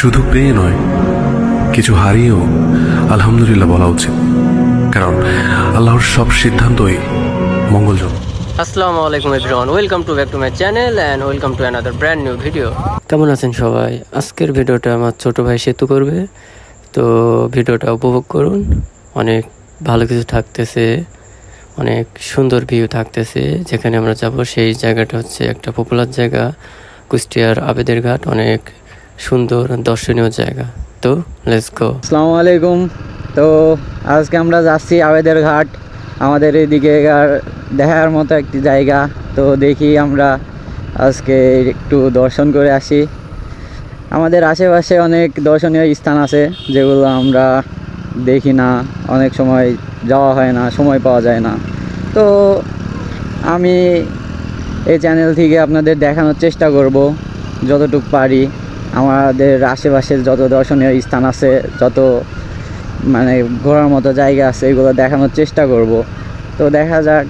শুধু পেয়ে নয়, কিছু হারিয়েও আলহামদুলিল্লাহ বলা উচিত। কারণ আল্লাহর সব সিদ্ধান্তই মঙ্গলজনক। আসসালামু আলাইকুম everyone welcome to back to my channel and welcome to another brand new video কেমন আছেন সবাই? আজকের ভিডিওটা আমার ছোট ভাই সেতু করবে। তো ভিডিওটা উপভোগ করুন। অনেক ভালো কিছু থাকতেছে, অনেক সুন্দর ভিউ থাকতেছে। যেখানে আমরা যাব সেই জায়গাটা হচ্ছে একটা পপুলার জায়গা, কুষ্টিয়ার আবেদের ঘাট। অনেক সুন্দর, দর্শনীয় জায়গা। তো লেটস গো আসসালামু আলাইকুম। তো, আজকে আমরা যাচ্ছি আবেদের ঘাট। আমাদের এদিকে আর দেখার মতো একটি জায়গা। তো, দেখি আমরা আজকে একটু দর্শন করে আসি। আমাদের আশেপাশে অনেক দর্শনীয় স্থান আছে, যেগুলো আমরা দেখি না। অনেক সময় যাওয়া হয় না, সময় পাওয়া যায় না। তো, আমি এই চ্যানেল থেকে আপনাদের দেখানোর চেষ্টা করব, যতটুকু পারি। আমাদের আশেপাশের যত দর্শনীয় স্থান আছে, যত মানে ঘোরার মতো জায়গা আছে, এগুলো দেখানোর চেষ্টা করব। তো দেখা যাক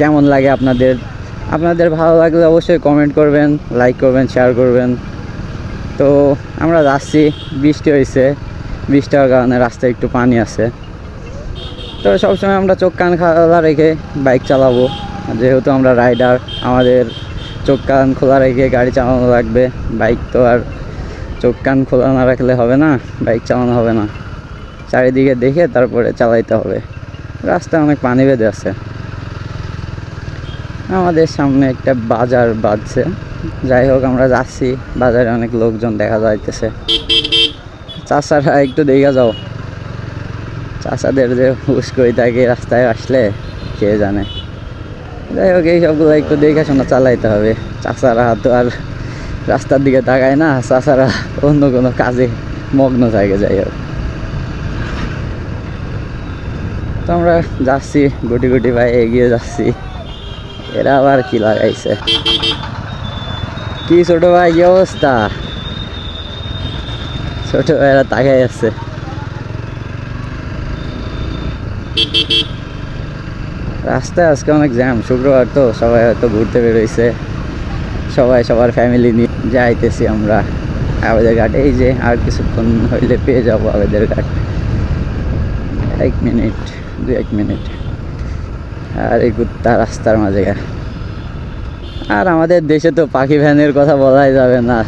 কেমন লাগে আপনাদের। আপনাদের ভালো লাগলে অবশ্যই কমেন্ট করবেন লাইক করবেন শেয়ার করবেন। তো আমরা যাচ্ছি, বৃষ্টি হয়েছে বৃষ্টি হওয়ার কারণে রাস্তায় একটু পানি আছে। তো সবসময় আমরা চোখ কান খোলা রেখে বাইক চালাবো। যেহেতু আমরা রাইডার আমাদের চোখ কান খোলা রেখে গাড়ি চালানো লাগবে বাইক তো আর চোখ কান খোলা না রাখলে হবে না, বাইক চালানো হবে না। চারিদিকে দেখে তারপরে চালাইতে হবে। রাস্তায় অনেক পানি বেঁধে আছে। আমাদের সামনে একটা বাজার বাজছে যাই হোক, আমরা যাচ্ছি। বাজারে অনেক লোকজন দেখা যাইতেছে। চাষারা একটু দেখা যাও। চাষাদের যে করে থাকে রাস্তায় আসলে কে জানে। যাই হোক এই সবগুলো একটু দেখাশোনা চালাইতে হবে। চাষারা তো আর রাস্তার দিকে তাকায় না চাষারা অন্য কোনো কাজে মগ্ন থাকে, যাই হোক। তো আমরা যাচ্ছি, গুটি গুটি ভাই এগিয়ে যাচ্ছি। এরা আবার কি লাগাইছে? কি ছোট ভাই, কি অবস্থা? ছোট ভাইরা তাকাই আছে। রাস্তায় আজকে অনেক জ্যাম, শুক্রবার তো সবাই হয়তো ঘুরতে বেরোইছে। সবাই সবার ফ্যামিলি নিয়ে। যাইতেছি আমরা আবেদের ঘাট, এই যে আর কিছুক্ষণ হইলে পেয়ে যাব আবেদের ঘাট। এক মিনিট, দু এক মিনিট। আর এই কুত্তা রাস্তার মাঝে আর আমাদের দেশে তো পাখি ভ্যানের কথা বলাই যাবে না।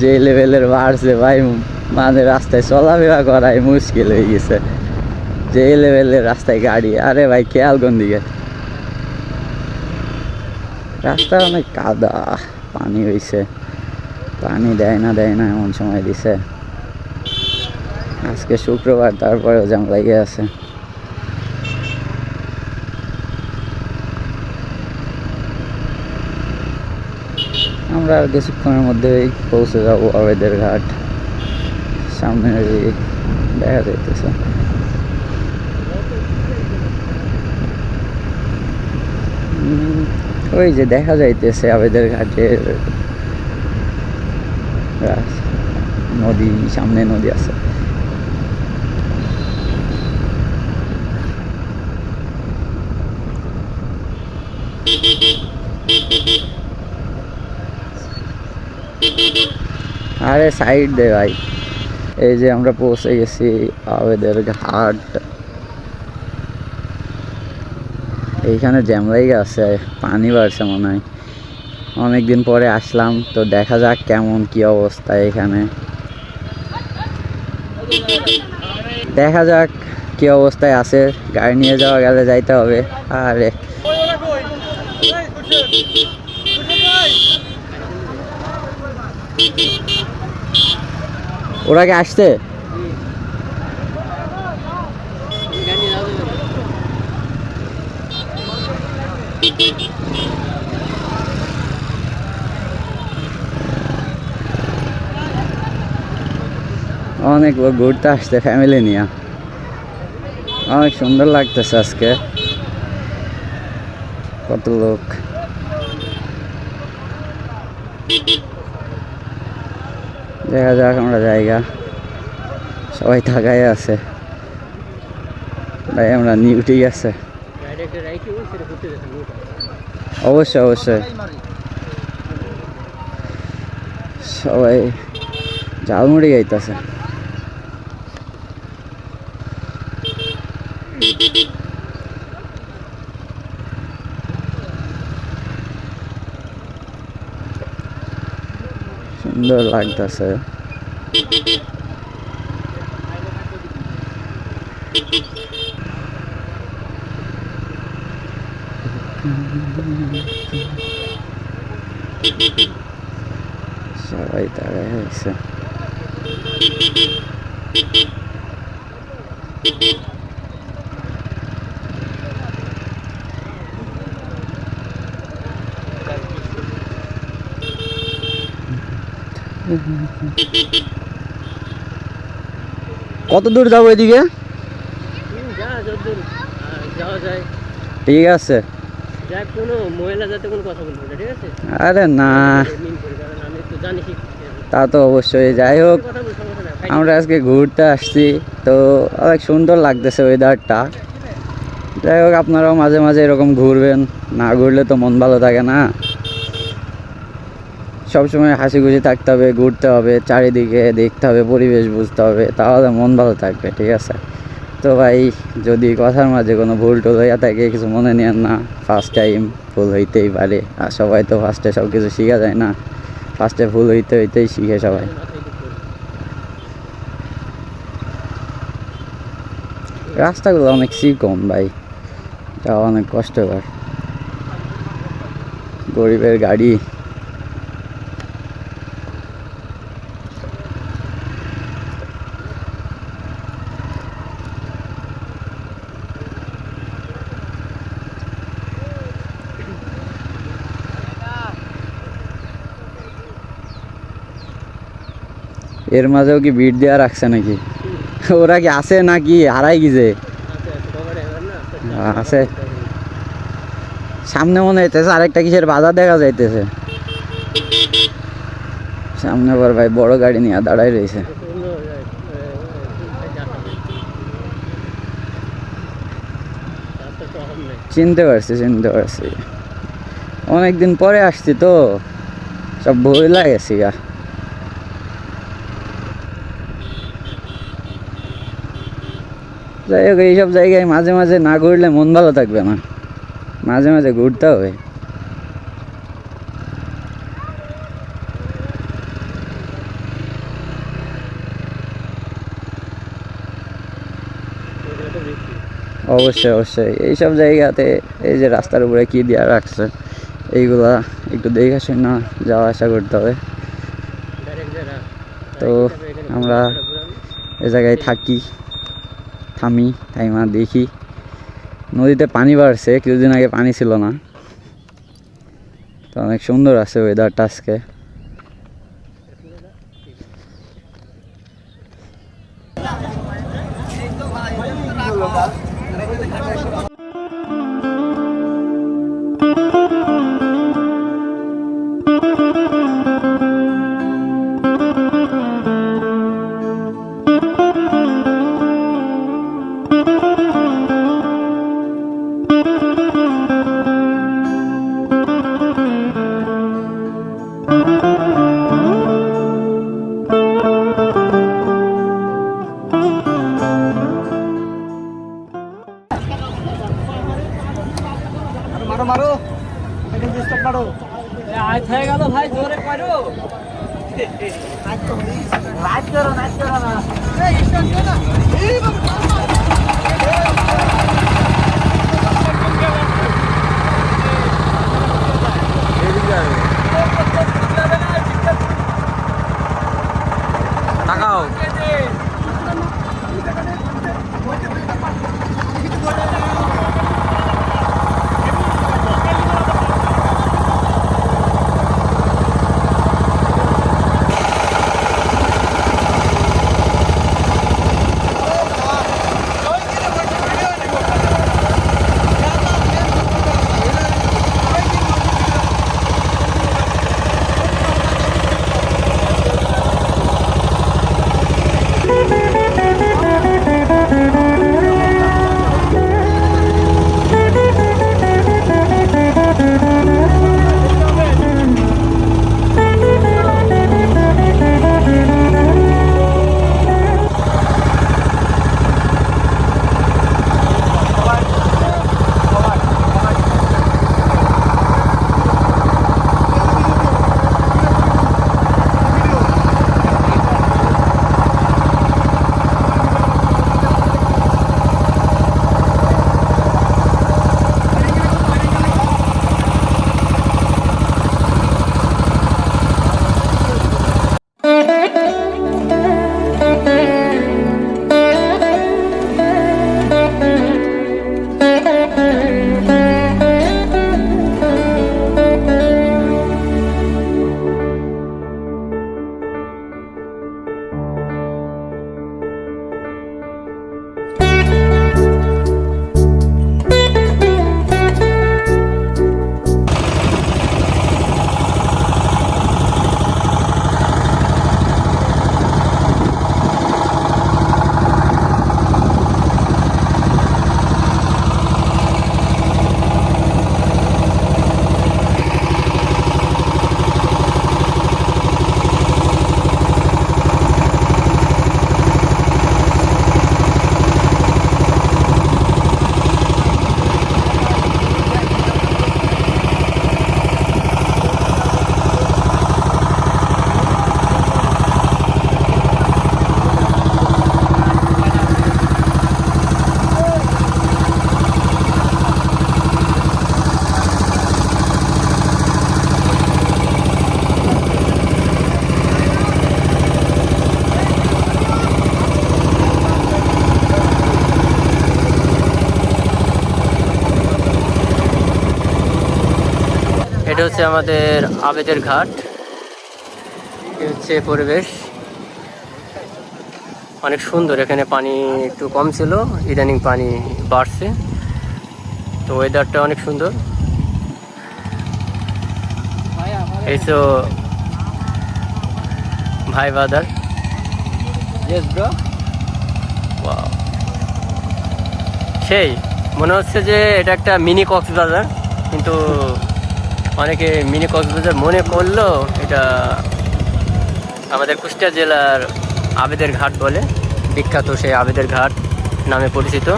যে লেভেলের বাড়ছে ভাই মানে রাস্তায় চলাফেরা করাই মুশকিল হয়ে গেছে। যে লেভেলের রাস্তায় গাড়ি, আরে ভাই, খেয়াল কোন দিকে? রাস্তা অনেক কাদা, পানি হয়েছে পানি দেয় না দেয় না, এমন সময় দিছে। আজকে শুক্রবার, তারপরেও জ্যাম লেগে আছে। আমরা আর কিছুক্ষণের মধ্যেই পৌঁছে যাব আবেদের ঘাট। সামনে দেখা যাইতেছে। ওই যে দেখা যাইতেছে আবেদের ঘাটের নদী, সামনে নদী আছে। আরে সাইড দে ভাই। এই যে আমরা পৌঁছে গেছি আবেদের ঘাট। এইখানে জ্যাম লেগে আছে, পানি বাড়ছে মনে হয়। অনেকদিন পরে আসলাম, তো দেখা যাক কেমন কি অবস্থা এখানে। দেখা যাক কি অবস্থায় আছে, গাড়ি নিয়ে যাওয়া গেলে যাইতে হবে। আরে। ওরা কি আসছে? অনেক লোক ঘুরতে আসছে ফ্যামিলি নিয়ে। অনেক সুন্দর লাগতেছে আজকে। কত লোক। দেখা যাক আমরা জায়গা। সবাই থাকাই আছে। ভাই, আমরা নিউ ঠিক আছে। অবশ্যই অবশ্যই। সবাই ঝালমুড়ি গাইতেছে সুন্দর লাগতেছে। সবাই দাঁড়ায় আছে কত দূর যাব এদিকে? ঠিক আছে। আরে না। তো তা অবশ্যই যাই হোক। আমরা আজকে ঘুরতে আসছি তো অনেক সুন্দর লাগতেছে ওয়েদারটা যাই হোক আপনারাও মাঝে মাঝে এরকম ঘুরবেন না ঘুরলে তো মন ভালো থাকে না। সবসময় হাসি খুশি থাকতে হবে, ঘুরতে হবে, চারিদিকে দেখতে হবে, পরিবেশ বুঝতে হবে, তাহলে মন ভালো থাকবে, ঠিক আছে? তো ভাই, যদি কথার মাঝে কোনো ভুল টুল হইয়া থাকে, কিছু মনে নেন না ফার্স্ট টাইম ভুল হইতেই পারে। আর সবাই তো ফার্স্টে সব কিছু শেখা যায় না ফার্স্টে ভুল হইতে হইতেই শিখে সবাই। রাস্তাগুলো অনেক কম ভাই যাওয়া অনেক কষ্টকর। গরিবের গাড়ি এর মাঝেও কি বিট দেওয়া রাখছে নাকি? ওরা কি আছে নাকি? হারাই গেছে। আছে। সামনে মনে হইতেছে আরেকটা কিসের বাজার দেখা যাইতেছে। সামনে আবার ভাই বড় গাড়ি নিয়ে দাঁড়াই রয়েছে। চিনতে পারছি চিনতে পারছি। অনেকদিন পরে আসছি তো। সব ভয় লাগেছি গা। যাই হোক এইসব জায়গায় মাঝে মাঝে না ঘুরলে মন ভালো থাকবে না। মাঝে মাঝে ঘুরতে হবে। অবশ্যই অবশ্যই। এইসব জায়গাতে এই যে রাস্তার উপরে কি দেওয়া রাখছে এইগুলা একটু দেখে শুনে যাওয়া আসা করতে হবে। তো আমরা এ জায়গায় থাকি। থামি থাইমা দেখি নদীতে পানি বাড়ছে কিছুদিন আগে পানি ছিল না তো অনেক সুন্দর আছে ওয়েদারটা আজকে আজ হয়ে গেল ভাই জোরে পারো নাচ করো এটা হচ্ছে আমাদের আবেদের ঘাট। এ হচ্ছে পরিবেশ। অনেক সুন্দর এখানে পানি একটু কম ছিল ইদানিং পানি বাড়ছে। তো ওয়েদারটা অনেক সুন্দর। এই তো ভাই বাদার. সেই মনে হচ্ছে যে এটা একটা মিনি কক্সবাজার কিন্তু অনেকে মিনি কক্সবাজার মনে করল, এটা আমাদের কুষ্টিয়া জেলার আবেদের ঘাট বলে। বিখ্যাত সেই আবেদের ঘাট নামে পরিচিত।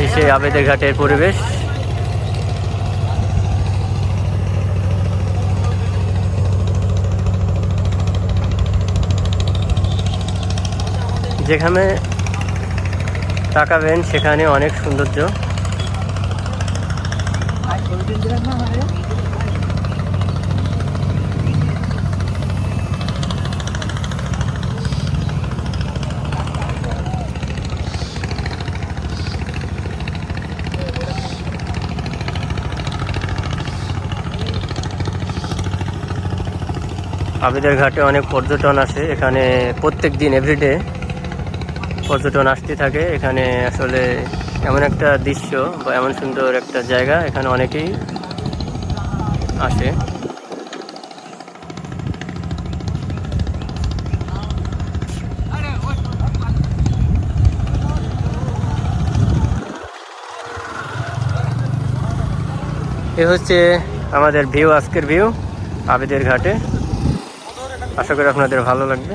এই সেই আবেদের ঘাটের পরিবেশ। যেখানে তাকাবেন সেখানে অনেক সৌন্দর্য। আবেদের ঘাটে অনেক পর্যটন আসে এখানে প্রত্যেক দিন এভরিডে পর্যটন আসতে থাকে। এখানে আসলে এমন একটা দৃশ্য বা এমন সুন্দর একটা জায়গা। এখানে অনেকেই আসে। এ হচ্ছে আমাদের ভিউ, আজকের ভিউ, আবেদের ঘাটে। আশা করি আপনাদের ভালো লাগবে।